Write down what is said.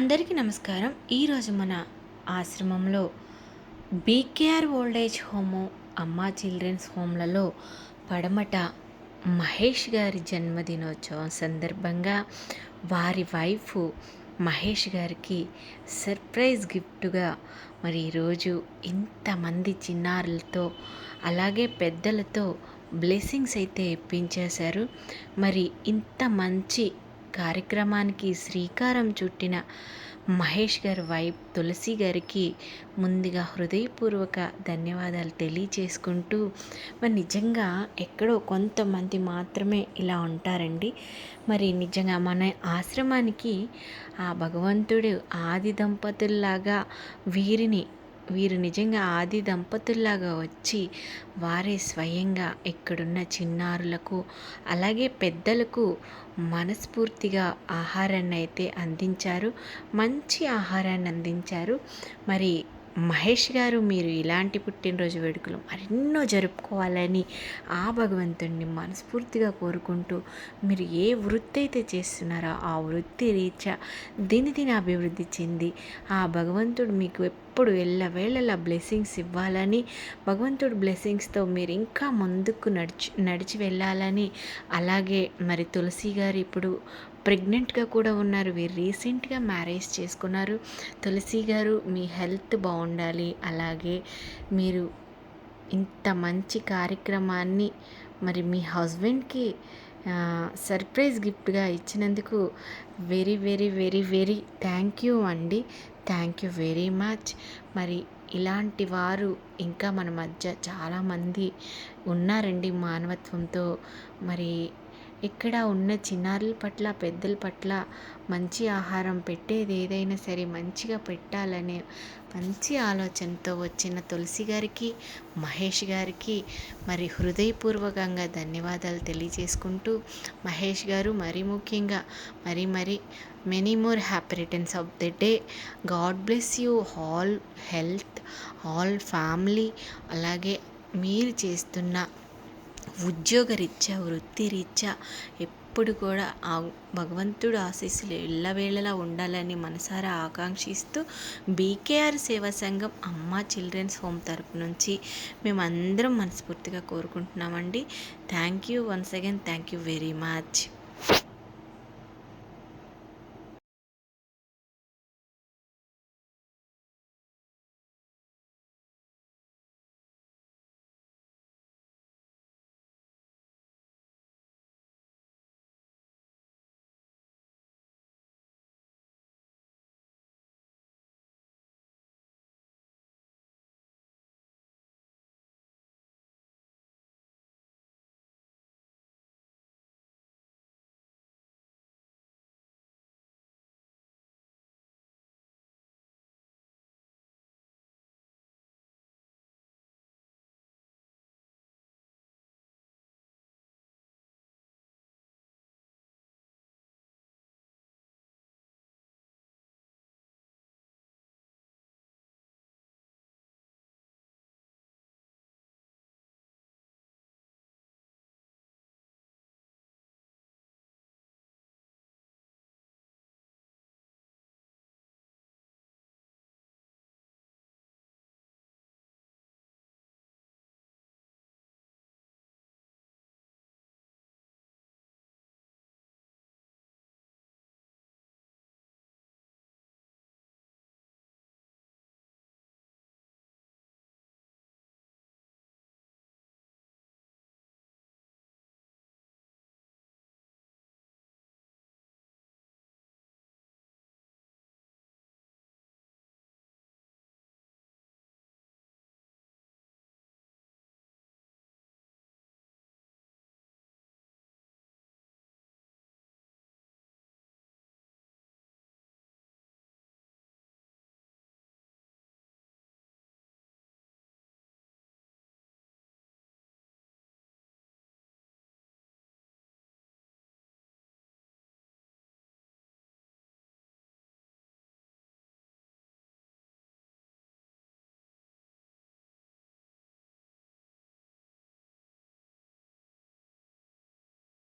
అందరికీ నమస్కారం. ఈరోజు మన ఆశ్రమంలో బీకేఆర్ ఓల్డేజ్ హోము అమ్మా చిల్డ్రన్స్ హోమ్లలో పడమట మహేష్ గారి జన్మదినోత్సవం సందర్భంగా వారి వైఫ్ మహేష్ గారికి సర్ప్రైజ్ గిఫ్ట్గా మరి ఈరోజు ఇంతమంది చిన్నారులతో అలాగే పెద్దలతో బ్లెస్సింగ్స్ అయితే ఇప్పించేశారు. మరి ఇంత మంచి కార్యక్రమానికి శ్రీకారం చుట్టిన మహేష్ గారి వైఫ్ తులసి గారికి ముందుగా హృదయపూర్వక ధన్యవాదాలు తెలియచేసుకుంటూ మరి నిజంగా ఎక్కడో కొంతమంది మాత్రమే ఇలా ఉంటారండి. మరి నిజంగా మన ఆశ్రమానికి ఆ భగవంతుడు ఆది దంపతుల్లాగా వీరిని వీరు నిజంగా ఆది దంపతుల్లాగా వచ్చి వారే స్వయంగా ఇక్కడున్న చిన్నారులకు అలాగే పెద్దలకు మనస్ఫూర్తిగా ఆహారాన్ని అయితే అందించారు మంచి ఆహారాన్ని అందించారు మరి మహేష్ గారు మీరు ఇలాంటి పుట్టినరోజు వేడుకలు మరెన్నో జరుపుకోవాలని ఆ భగవంతుడిని మనస్ఫూర్తిగా కోరుకుంటూ మీరు ఏ వృత్తి అయితే చేస్తున్నారో ఆ వృత్తి రీత్యా దిని అభివృద్ధి చెంది ఆ భగవంతుడు మీకు ఎప్పుడు ఎల్లవేళలా బ్లెస్సింగ్స్ ఇవ్వాలని భగవంతుడు బ్లెస్సింగ్స్తో మీరు ఇంకా ముందుకు నడిచి నడిచి వెళ్ళాలని అలాగే మరి తులసి గారు ఇప్పుడు ప్రెగ్నెంట్గా కూడా ఉన్నారు. వీరు రీసెంట్గా మ్యారేజ్ చేసుకున్నారు. తులసి గారు మీ హెల్త్ బాగుండాలి. అలాగే మీరు ఇంత మంచి కార్యక్రమాన్ని మరి మీ హస్బెండ్కి సర్ప్రైజ్ గిఫ్ట్గా ఇచ్చినందుకు very very very very thank you అండి. Thank you very much. మరి ఇలాంటి వారు ఇంకా మన మధ్య చాలామంది ఉన్నారండి మానవత్వంతో. మరి ఇక్కడ ఉన్న చిన్నారుల పట్ల పెద్దల పట్ల మంచి ఆహారం పెట్టేది ఏదైనా సరే మంచిగా పెట్టాలనే మంచి ఆలోచనతో వచ్చిన తులసి గారికి మహేష్ గారికి మరి హృదయపూర్వకంగా ధన్యవాదాలు తెలియజేసుకుంటూ మహేష్ గారు మరీ ముఖ్యంగా మరి మరి many more happy returns of the day God bless you all health all family అలాగే మీరు చేస్తున్న ఉద్యోగరీత్యా వృత్తిరీత్యా ఎప్పుడు కూడా ఆ భగవంతుడు ఆశీస్సులు ఎల్లవేళలా ఉండాలని మనసారా ఆకాంక్షిస్తూ బీకేఆర్ సేవా సంఘం అమ్మ చిల్డ్రన్స్ హోమ్ తరపు నుంచి మేమందరం మనస్ఫూర్తిగా కోరుకుంటున్నామండి. Thank you once again. Thank you very much.